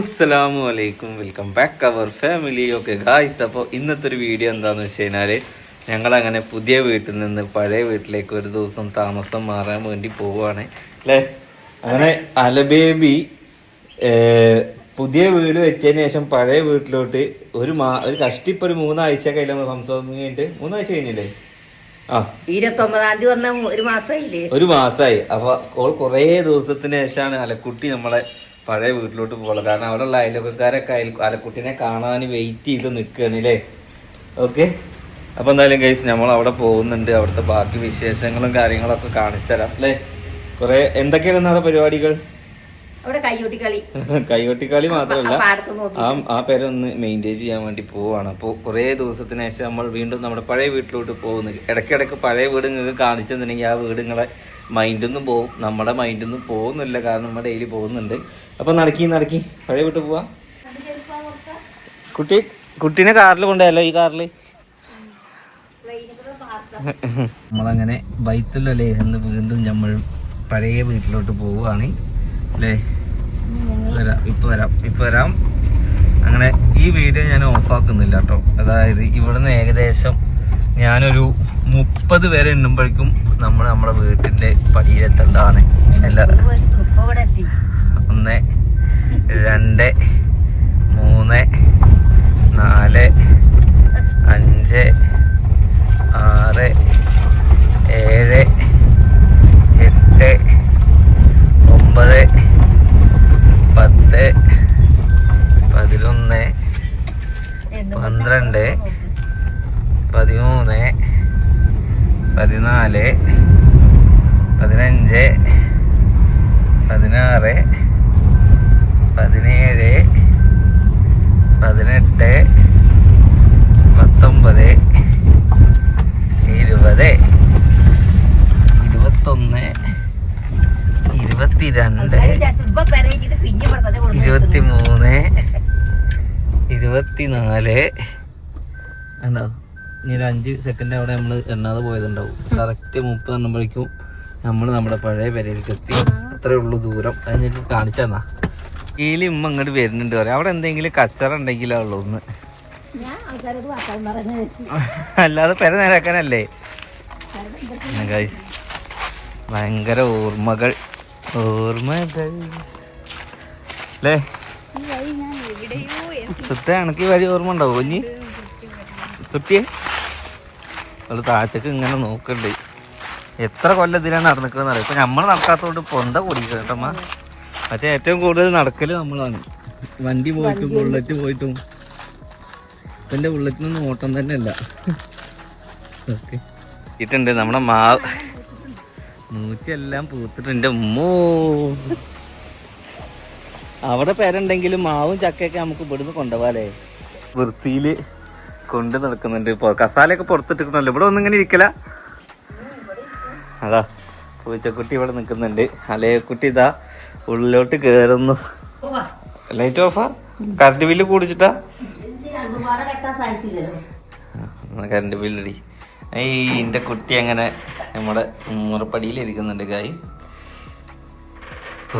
അസ്സലാമു അലൈക്കും. Welcome back our family okay guys അപ്പോൾ ഇന്നത്തെ ഒരു വീഡിയോ എന്താണെന്ന് വെച്ച് കഴിഞ്ഞാൽ ഞങ്ങളങ്ങനെ പുതിയ വീട്ടിൽ നിന്ന് പഴയ വീട്ടിലേക്ക് ഒരു ദിവസം താമസം മാറാൻ വേണ്ടി പോവുകയാണ് അല്ലേ അങ്ങനെ അലബേബി പുതിയ വീട് വെച്ചതിന് ശേഷം പഴയ വീട്ടിലോട്ട് ഒരു മാ ഒരു കഷ്ടിപ്പ് ഒരു മൂന്നാഴ്ച കഴിഞ്ഞ സംസാരം കഴിഞ്ഞിട്ട്? മൂന്നാഴ്ച കഴിഞ്ഞില്ലേ? ആ. ഇരുപത്തൊമ്പതാം തീയതി വന്ന ഒരു മാസമായില്ലേ ഒരു മാസമായി അപ്പൊ കോൾ കുറേ ദിവസത്തിന് ശേഷമാണ് അലക്കുട്ടി നമ്മളെ പഴയ വീട്ടിലോട്ട് പോകണം. കാരണം അവിടെയുള്ള അയൽവക്കാരൊക്കെ അയൽ അലക്കുട്ടിനെ കാണാൻ വെയിറ്റ് ചെയ്ത് നിൽക്കുകയാണ് അല്ലേ ഓക്കെ അപ്പൊ എന്തായാലും ഗൈസ് നമ്മൾ അവിടെ പോകുന്നുണ്ട്. അവിടുത്തെ ബാക്കി വിശേഷങ്ങളും കാര്യങ്ങളൊക്കെ കാണിച്ചു തരാം അല്ലേ കുറെ എന്തൊക്കെയാണ് നമ്മുടെ പരിപാടികൾ? കൈകൊട്ടിക്കളി മാത്രമല്ല ആ ആ പേരൊന്ന് മെയിന്റെയിൻ ചെയ്യാൻ വേണ്ടി പോവാണ്. അപ്പോൾ കുറേ ദിവസത്തിന് ശേഷം നമ്മൾ വീണ്ടും നമ്മുടെ പഴയ വീട്ടിലോട്ട് പോകുന്നു. ഇടയ്ക്കിടയ്ക്ക് പഴയ വീട് നിങ്ങൾക്ക് കാണിച്ചു തന്നിട്ടുണ്ടെങ്കിൽ ആ വീടുകളെ നിങ്ങളെ മൈൻഡിൽ പോവും നമ്മുടെ മൈൻഡിൽ നിന്നും പോകുന്നില്ല കാരണം നമ്മൾ ഡെയിലി പോകുന്നുണ്ട്. അപ്പോൾ നടക്കി നടക്കി. പഴയ വിട്ട് പോവാ. കുട്ടി കുട്ടീനെ കാറിൽ കൊണ്ടുപോയല്ലോ ഈ കാറിൽ നമ്മളങ്ങനെ ബൈത്തുല്ലല്ലേ എന്ന് വീണ്ടും നമ്മൾ പഴയ വീട്ടിലോട്ട് പോവുകയാണ്. അല്ലേ വരാം ഇപ്പൊ വരാം ഇപ്പൊ വരാം. അങ്ങനെ ഈ വീഡിയോ ഞാൻ ഓഫാക്കുന്നില്ല കേട്ടോ. അതായത് ഇവിടുന്ന് ഏകദേശം ഞാനൊരു മുപ്പത് പേരെ എണ്ണുമ്പോഴേക്കും നമ്മൾ നമ്മുടെ വീട്ടിന്റെ പടിയിലെത്തേണ്ടതാണ് ഒന്ന് രണ്ട് മൂന്ന് നാല് പതിനേഴ് പതിനെട്ട് പത്തൊമ്പത് ഇരുപത് ഇരുപത്തൊന്ന് ഇരുപത്തിരണ്ട് ഇരുപത്തിമൂന്ന് ഇരുപത്തിനാല്. ഉണ്ടോ ഇനി ഒരു അഞ്ച് സെക്കൻഡ് അവിടെ നമ്മൾ എണ്ണാതെ പോയതുണ്ടാവും. കറക്റ്റ് മുപ്പത് എണ്ണുമ്പോഴേക്കും നമ്മൾ നമ്മുടെ പഴയ പെരയിലേക്ക് എത്തി. അത്രേ ഉള്ളൂ ദൂരം. അത് നിങ്ങൾക്ക് കാണിച്ചു തന്നാ കീലി ഉമ്മ ഇങ്ങോട്ട് വരുന്നുണ്ട് പറയാം. അവിടെ എന്തെങ്കിലും കച്ചറ ഉണ്ടെങ്കിലേ ഉള്ളൂ ഒന്ന് അല്ലാതെ പെര നേരാക്കാനല്ലേ? ഭയങ്കര ഓർമ്മകൾ ഓർമ്മകൾ. അല്ലേ? ഈ എനിക്ക് വഴി ഓർമ്മ ഉണ്ടാവും കുഞ്ഞി? സുറ്റിയെ അവൾ താഴത്തേക്ക് ഇങ്ങനെ നോക്കണ്ട്. എത്ര കൊല്ലത്തിലാണ് നടന്നിക്കുന്നത് അറിയാം? ഇപ്പൊ നമ്മൾ നടക്കാത്തോണ്ട് പൊന്ത കൂടിക്കുക കേട്ടമ്മ മറ്റേ ഏറ്റവും കൂടുതൽ നടക്കൽ നമ്മളാണ്. വണ്ടി പോയിട്ടും ബുള്ളറ്റ് പോയിട്ടും. ഇപ്പൊ എന്റെ ബുള്ളറ്റിനൊന്നും ഓട്ടം തന്നെ അല്ല. ഇട്ടുണ്ട് നമ്മുടെ മാ മൂച്ചെല്ലാം പൂത്തിട്ടുണ്ട്. ഉമ്മോ. അവിടെ പേരുണ്ടെങ്കിലും മാവും ചക്കയൊക്കെ നമുക്ക് ഇവിടുന്ന് കൊണ്ടുപോകാലേ വൃത്തിയിൽ കൊണ്ട് നടക്കുന്നുണ്ട്. ഇപ്പൊ കസാലയൊക്കെ പുറത്തിട്ടിട്ടുണ്ടല്ലോ. ഇവിടെ ഒന്നും ഇങ്ങനെ ഇരിക്കല. അതാ പൂച്ചക്കുട്ടി ഇവിടെ നിൽക്കുന്നുണ്ട്. അലയക്കുട്ടി ഇതാ ഉള്ളിലോട്ട് കേറുന്നു. ലൈറ്റ് ഓഫാ? കറണ്ട് ബില്ല് കൂടിച്ചിട്ടാ? കറണ്ട് ബില്ലടി ഈ എന്റെ കുട്ടി അങ്ങനെ നമ്മുടെ മുറപ്പടിയിൽ ഇരിക്കുന്നുണ്ട് ഗായ്സ് ഓ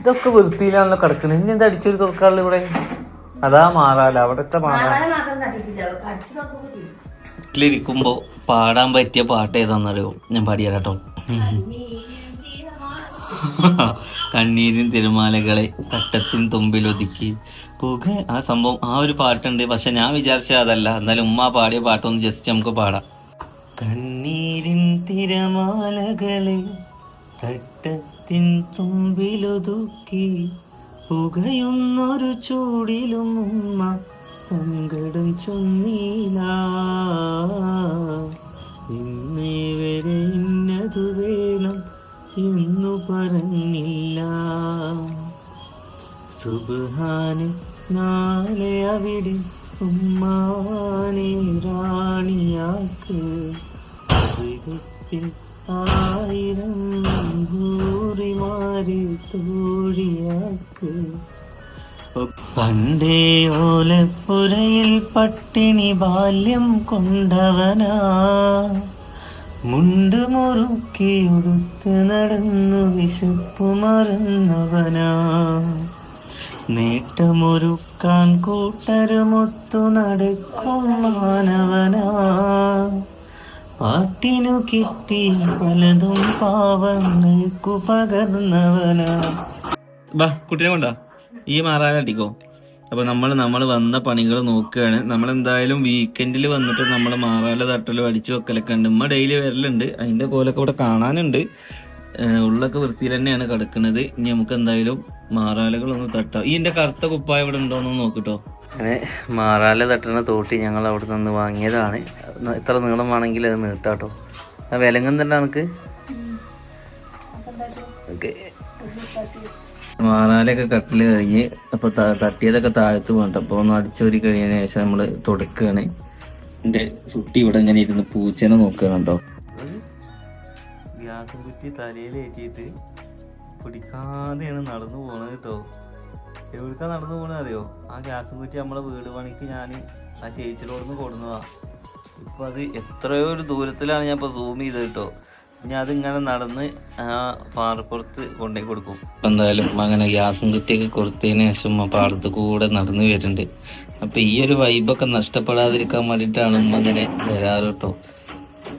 ഇതൊക്കെ വൃത്തിയിലാണല്ലോ കിടക്കുന്നത് ഇനി എന്താ അടിച്ചൊരു തുറക്കാറുള്ള ഇവിടെ? അതാ മാറാല. അവിടത്തെ മാറാലിരിക്കുമ്പോ പാടാൻ പറ്റിയ പാട്ട് ഏതാണെന്നറിയോ ഞാൻ പാടിയാലോ? കണ്ണീരിൻ തിരമാലകളെ കട്ടത്തിൻ തുമ്പിലൊതുക്കി. പുക ആ സംഭവം ആ ഒരു പാട്ടുണ്ട്. പക്ഷെ ഞാൻ വിചാരിച്ച അതല്ല. എന്നാലും ഉമ്മ പാടിയ പാട്ടൊന്ന് ജസ്റ്റ് നമുക്ക് പാടാം. കണ്ണീരിൻ തിരമാലകളെ കട്ടത്തിൻ തുമ്പിലൊതുക്കി. പുകയുന്നൊരു ചൂടിലും ഉമ്മ സങ്കടം ചൊന്നീല. പറഞ്ഞില്ല. സുബാന് നാളെ അവിടെ ഉമ്മാനെ റാണിയാക്ക്. അവിടുത്തിൽ ആയിരം ഭൂറിമാരെ തോഴിയാക്ക്. പണ്ടേ ഓലപ്പുരയിൽ പട്ടിണി ബാല്യം കൊണ്ടവനാ. മുണ്ട് മുറുക്കി ഉടുത്ത് നടന്നു വിശപ്പു മറന്നവനാ. നേട്ടമൊരുക്കാൻ കൂട്ടരുമൊത്തു നടക്കും മാനവനാ പാട്ടിനു കിട്ടി പലതും പാവങ്ങൾക്കു പകർന്നവനാ. കുട്ടിനെ കൊണ്ടാ. ഈ മാറാലടിക്കോ. അപ്പൊ നമ്മൾ നമ്മൾ വന്ന പണികൾ നോക്കുകയാണ്. നമ്മൾ എന്തായാലും വീക്കെൻഡിൽ വന്നിട്ട് നമ്മൾ മാറാല തട്ടലും അടിച്ചു വെക്കലൊക്കെ ഉണ്ട്. ഉമ്മ ഡെയിലി വരലുണ്ട്. അതിന്റെ കോലൊക്കെ ഇവിടെ കാണാനുണ്ട്. ഉള്ളൊക്കെ വൃത്തിയിൽ തന്നെയാണ് കിടക്കുന്നത്. ഇനി നമുക്ക് എന്തായാലും മാറാലകളൊന്ന് തട്ടാം. ഈ എന്റെ കറുത്ത കുപ്പായ ഇവിടെ ഉണ്ടോന്ന് നോക്കിട്ടോ. അങ്ങനെ മാറാല തട്ടുന്ന തോട്ടി ഞങ്ങൾ അവിടെ നിന്ന് വാങ്ങിയതാണ്. ഇത്ര നീളം വേണമെങ്കിൽ അത് നീട്ടാട്ടോ. ആ വിലങ്ങുന്നുണ്ട് എനിക്ക് ഓക്കെ. മാറാലൊക്കെ കട്ടിൽ കഴിഞ്ഞ് അപ്പൊ തട്ടിയതൊക്കെ താഴത്ത് വേണ്ട അപ്പൊ ഒന്ന് അടിച്ചോരി കഴിഞ്ഞതിന് ശേഷം നമ്മൾ തുടക്കുകയാണ് എന്റെ സുട്ടി ഇവിടെ ഇങ്ങനെ ഇരുന്ന് പൂച്ചനെ നോക്കുകയാണോ ഗ്യാസും കുറ്റി തലയിൽ ഏറ്റിട്ട് പിടിക്കാതെയാണ് നടന്നു പോണത് കേട്ടോ എവിടേക്കാ നടന്നു പോണത് അറിയോ? ആ ഗ്യാസ് കുറ്റി നമ്മളെ വീട് പണിക്ക് ഞാൻ ആ ചേച്ചിയോടൊന്ന് കൊടുന്നതാ. ഇപ്പൊ അത് എത്രയോ ഒരു ദൂരത്തിലാണ് ഞാൻ ഇപ്പൊ സൂം ചെയ്തത് കേട്ടോ ഇനി നടന്ന് ആ പാറപ്പുറത്ത് കൊണ്ടേ കൊടുക്കും. എന്തായാലും അങ്ങനെ ഗ്യാസും കുറ്റിയൊക്കെ കൊടുത്തതിന് ശേഷം പാടത്ത് കൂടെ നടന്നു വരുന്നുണ്ട്. അപ്പൊ ഈ ഒരു വൈബൊക്കെ നഷ്ടപ്പെടാതിരിക്കാൻ വേണ്ടിയിട്ടാണ് ഉമ്മ അങ്ങനെ വരാറ് കേട്ടോ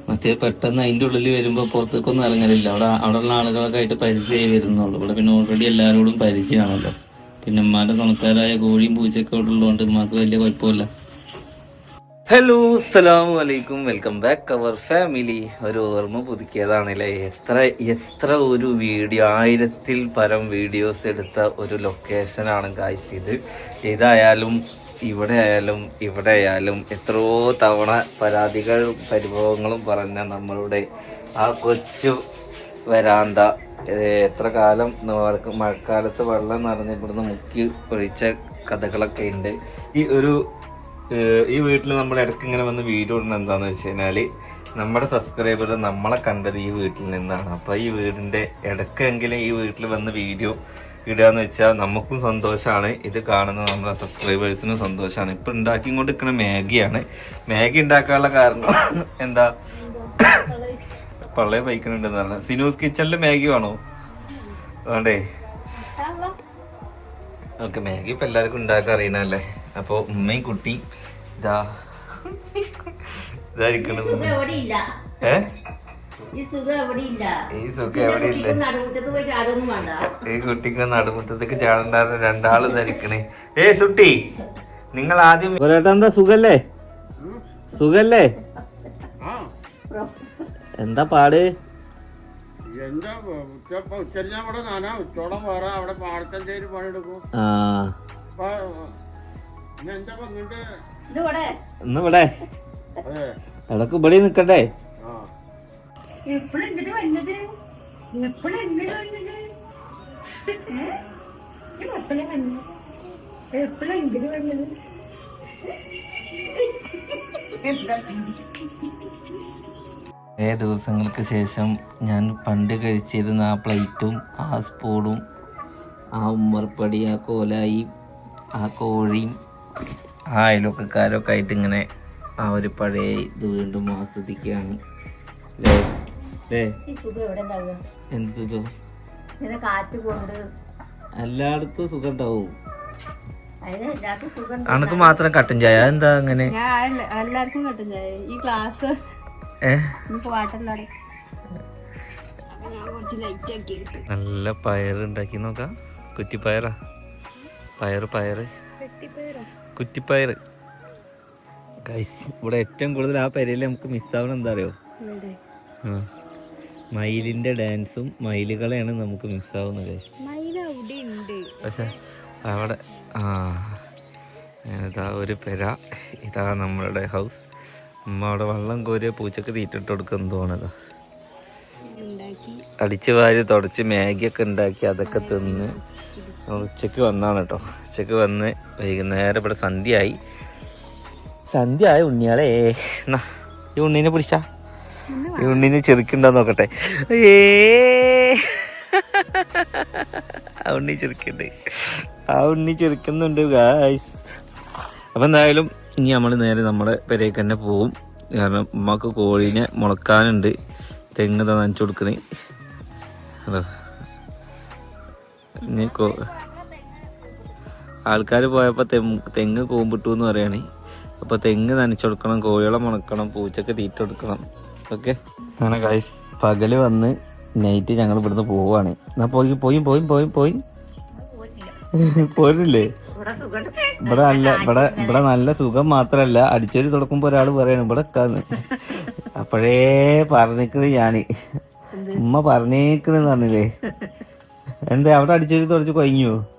മറ്റേ പെട്ടെന്ന് അതിന്റെ ഉള്ളിൽ വരുമ്പോ പുറത്തേക്കൊന്നും ഇറങ്ങലില്ല. അവിടെ അവിടെയുള്ള ആളുകളൊക്കെ ആയിട്ട് പരിചയമായി വരുന്നുള്ളൂ. ഇവിടെ പിന്നെ ഓൾറെഡി എല്ലാവരോടും പരിചയമാണല്ലോ. പിന്നെ ഉമ്മാന്റെ തുണക്കാരായ കോഴിയും പൂച്ചയൊക്കെ ഉള്ളതുകൊണ്ട് ഉമ്മാക്ക് വലിയ കുഴപ്പമില്ല. ഹലോ അസ്സലാമു അലൈക്കും. വെൽക്കം ബാക്ക് അവർ ഫാമിലി ഒരു ഓർമ്മ പുതുക്കിയതാണല്ലേ? എത്ര എത്ര ഒരു വീഡിയോ ആയിരത്തിൽ പരം വീഡിയോസ് എടുത്ത ഒരു ലൊക്കേഷനാണ് കാഴ്ച ഇത്. ഇതായാലും ഇവിടെ ആയാലും ഇവിടെ ആയാലും എത്രയോ തവണ പരാതികളും പരിഭവങ്ങളും പറഞ്ഞ നമ്മളുടെ ആ കൊച്ചു വരാന്ത. എത്ര കാലം മഴ- മഴക്കാലത്ത് വെള്ളം നിറഞ്ഞ് ഇവിടുന്ന് മുക്കി ഒഴിച്ച കഥകളൊക്കെ ഉണ്ട്. ഈ ഒരു ഈ വീട്ടിൽ നമ്മൾ ഇടയ്ക്ക് ഇങ്ങനെ വന്ന് വീഡിയോ ഇടുന്നത് എന്താന്ന് വെച്ച് കഴിഞ്ഞാൽ നമ്മുടെ സബ്സ്ക്രൈബർ നമ്മളെ കണ്ടത് ഈ വീട്ടിൽ നിന്നാണ്. അപ്പൊ ഈ വീടിന്റെ ഇടയ്ക്കെങ്കിലും ഈ വീട്ടിൽ വന്ന് വീഡിയോ ഇടുകയെന്ന് വെച്ചാൽ നമുക്കും സന്തോഷമാണ് ഇത് കാണുന്ന നമ്മുടെ സബ്സ്ക്രൈബേഴ്സിനും സന്തോഷമാണ് ഇപ്പൊ ഉണ്ടാക്കിക്കൊണ്ടിരിക്കുന്ന മാഗിയാണ്. മാഗി ഉണ്ടാക്കാനുള്ള കാരണം എന്താ? പള്ളയെ ബൈക്കുന്നുണ്ടെന്ന് പറഞ്ഞാൽ സിനൂസ് കിച്ചണിൽ മാഗി വേണോ? വേണ്ടേ? ഓക്കെ മാഗി ഇപ്പൊ എല്ലാവർക്കും ഉണ്ടാക്കാൻ അറിയണല്ലേ അപ്പൊ ഉമ്മയും കുട്ടി ഇതാ ഏ? ഈ സുഖം എവിടെ ഇല്ല ഈ കുട്ടിക്ക് നടുമുറ്റത്തേക്ക് ചാടണ്ടാറ് രണ്ടാൾ ധരിക്കണേ. ഏ സുട്ടി നിങ്ങൾ ആദ്യം എന്താ സുഖല്ലേ? സുഖല്ലേ? എന്താ പാട്? എന്താ ഉച്ച ഉച്ചരിഞ്ഞ അവിടെ നാനാ ഉച്ചോളം വേറെ അവിടെ പാടത്തഞ്ചേരി പണിയെടുക്കും. ആ അപ്പൊ ഇന്ന് എന്താ പങ്കിട്ട് ഇത് ഇവിടെ ഇന്ന് ഇവിടെ അതെ. ഇടയ്ക്ക് ഇവിടെ നിക്കണ്ടേ കുറേ ദിവസങ്ങൾക്ക് ശേഷം ഞാൻ പണ്ട് കഴിച്ചിരുന്ന ആ പ്ലേറ്റും ആ സ്പൂണും ആ ഉമ്മർപ്പടി ആ കോലായി ആ കോഴിയും ആ അയൽവക്കക്കാരൊക്കെ ആയിട്ട് ഇങ്ങനെ ആ ഒരു പഴയ ഇത് വീണ്ടും ആസ്വദിക്കുകയാണ്. എന്ത് സുഖം? കാറ്റ് കൊണ്ട്. എല്ലായിടത്തും സുഖം ഉണ്ടാവും. അനക്ക് മാത്രം കട്ടൻ ചായ. എന്താ അങ്ങനെ? ഞാൻ എല്ലാവർക്കും കട്ടൻ ചായ. ഈ ക്ലാസ് നല്ല പയർ ഉണ്ടാക്കി നോക്കാം. കുറ്റിപ്പയറാ. പയറ് പയറ്. കുറ്റിപ്പയറ് ഇവിടെ ഏറ്റവും കൂടുതൽ ആ പെരയിൽ നമുക്ക് മിസ്സാവണം എന്താ അറിയോ? മയിലിന്റെ ഡാൻസും മയിലുകളെയാണ് നമുക്ക് മിസ്സാവുന്നത് പക്ഷെ അവിടെ ആ. ഇതാ ഒരു പെര. ഇതാ നമ്മളുടെ ഹൗസ് അമ്മ അവിടെ വെള്ളം കോരിയ പൂച്ചക്ക് തീറ്റിട്ട് കൊടുക്കും തോന്നതാ അടിച്ചു വാരി തുടച്ച് മാഗിയൊക്കെ ഉണ്ടാക്കി അതൊക്കെ തിന്ന് ഉച്ചയ്ക്ക് വന്നാണ് കേട്ടോ. ഉച്ചയ്ക്ക് വന്ന് വൈകുന്നേരം ഇവിടെ സന്ധ്യയായി. സന്ധ്യയായ ഉണ്ണിയാളെ. എന്നാ ഈ ഉണ്ണീനെ പിടിച്ച. ഈ ഉണ്ണീനെ ചെറുക്കുണ്ടോ നോക്കട്ടെ. ഏ. ആ ഉണ്ണി ചെറുക്കുണ്ട്. ആ ഉണ്ണി ചെറുക്കുന്നുണ്ട് ഗായ്സ് അപ്പൊ എന്തായാലും ഇനി നമ്മൾ നേരെ നമ്മുടെ പെരേക്ക് തന്നെ പോവും. കാരണം ഉമ്മക്ക് കോഴീനെ മുളക്കാനുണ്ട്. തെങ്ങ് തന്നെ നനച്ചു കൊടുക്കണേ. ഹലോ. ഇനി ആൾക്കാർ പോയപ്പോൾ തെങ്ങ് കൂമ്പിട്ടു എന്ന് പറയണേ. അപ്പോൾ തെങ്ങ് നനച്ചു കൊടുക്കണം കോഴികളെ മുണക്കണം പൂച്ചക്ക് തീറ്റ കൊടുക്കണം. ഓക്കെ? അങ്ങനെ കഴിച്ച് പകൽ വന്ന് നൈറ്റ് ഞങ്ങൾ ഇവിടുന്ന് പോവാണ്. എന്നാ പോയി പോയി പോയി പോയി പോയി. പോരില്ലേ ഇവിടെ നല്ല ഇവിടെ ഇവിടെ നല്ല സുഖം മാത്രല്ല. അടിച്ചൊരു തുടക്കുമ്പോ ഒരാൾ പറയണം ഇവിടെ അപ്പോഴേ പറഞ്ഞിക്കണ് ഞാൻ. ഉമ്മ പറഞ്ഞേക്കണെന്ന് പറഞ്ഞില്ലേ? എന്താ അവിടെ അടിച്ചൊരു തുടച്ച് കൊഴിഞ്ഞു ഏ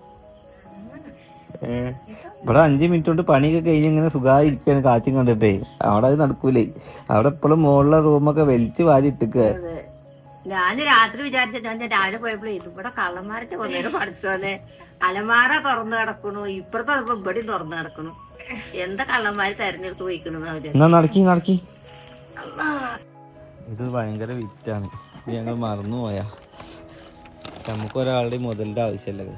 ഇവിടെ അഞ്ചു മിനിറ്റ് കൊണ്ട് പണിയൊക്കെ കഴിഞ്ഞ് ഇങ്ങനെ സുഖമായി ഇരിക്കാണ് കാറ്റും കണ്ടിട്ടേ. അവിടെ അത് നടക്കൂലേ. അവിടെ എപ്പോഴും മുകളിലെ റൂമൊക്കെ വലിച്ചു വാരി ഇട്ടിക്കുക ഞാൻ രാത്രി വിചാരിച്ച ഞാൻ രാവിലെ പോയപ്പോഴേ ഇവിടെ കള്ളന്മാരൊക്കെ വന്നേരം പഠിച്ചോനെ അലമാര തുറന്നു കിടക്കണു. ഇപ്പുറത്തെ ഇപ്പൊ ഇവിടെ തുറന്നു കിടക്കണു. എന്താ കള്ളന്മാര് തെരഞ്ഞെടുത്ത് പോയിക്കണെന്ന് നടക്കി നടക്കി. ഇത് ഭയങ്കര വിറ്റാണ്. ഞങ്ങൾ മറന്നുപോയാ. നമുക്ക് ഒരാളുടെ മുതലിന്റെ ആവശ്യമല്ല.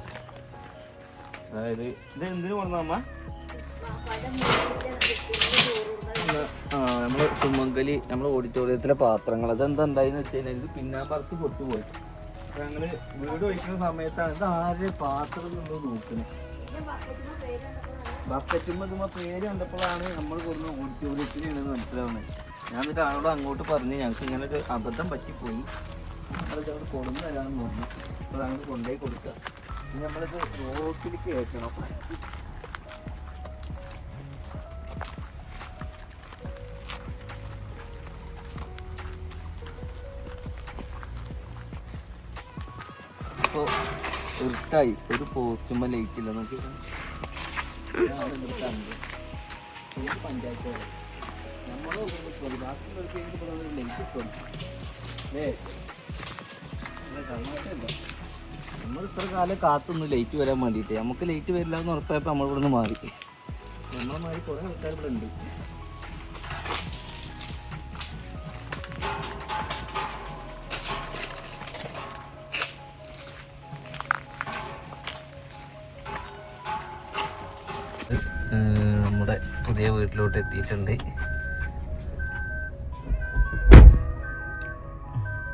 അതായത് ഇത് എന്തിനു കൊണ്ടു അമ്മ? ആ നമ്മൾ സുമംഗലി നമ്മളെ ഓഡിറ്റോറിയത്തിലെ പാത്രങ്ങൾ. അതെന്താ ഉണ്ടായിന്ന് വെച്ച് കഴിഞ്ഞാൽ ഇത് പിന്നാമ്പറത്ത് പൊട്ടുപോയി ഞങ്ങൾ വീട് ഒഴിക്കുന്ന സമയത്താണ് ഇത് ആരുടെ പാത്രം നമ്മൾ നോക്കുന്നത് ബക്കറ്റുമ്പോ ഇതുമ്പോ പേര് കണ്ടപ്പോഴാണ് നമ്മൾ കൊടുക്കുന്ന ഓഡിറ്റോറിയത്തിനാണെന്ന് മനസ്സിലാവുന്നത്. ഞാൻ എന്നിട്ട് ആളോട് അങ്ങോട്ട് പറഞ്ഞ് ഞങ്ങൾക്ക് ഇങ്ങനെ ഒരു അബദ്ധം പറ്റിപ്പോയി. അവിടെ കൊണ്ടു തരാമെന്ന് പറഞ്ഞു. അപ്പോൾ ഞങ്ങൾ കൊണ്ടുപോയി കൊടുക്കുക. നമ്മളിത് റോട്ടിൽ കയറ്റണം. ഇപ്പോൾ ഇരുട്ടായി ഒരു പോസ്റ്റുമ്പോൾ ലൈറ്റ് ഇല്ല. നോക്കി പഞ്ചായത്ത് നമ്മളോ ബാക്കിയുള്ളവർക്ക് ലൈറ്റ് ഇട്ടു അല്ലേ? നമ്മൾ ഇത്ര കാലം കാത്തൊന്നും ലൈറ്റ് വരാൻ വേണ്ടിയിട്ട്. നമുക്ക് ലൈറ്റ് വരില്ല എന്ന് ഉറപ്പായപ്പോൾ നമ്മൾ ഇവിടുന്ന് മാറി. നമ്മളെ മാറി കുറേ ആൾക്കാർ ഇവിടെ ഉണ്ട്. നമ്മുടെ പുതിയ വീട്ടിലോട്ട് എത്തിയിട്ടുണ്ട്.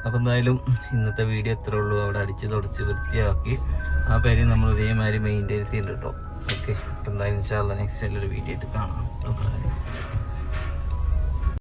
അപ്പം എന്തായാലും ഇന്നത്തെ വീഡിയോ എത്ര ഉള്ളൂ അവിടെ അടിച്ച് തുടച്ച് വൃത്തിയാക്കി. ആ പേര് നമ്മൾ ഒരേമാതിരി മെയിന്റെയിൻ കേട്ടോ ഓക്കെ അപ്പം എന്തായാലും ഇൻഷാല്ല നെക്സ്റ്റ് ഒരു വീഡിയോ ആയിട്ട് കാണാം. Okay.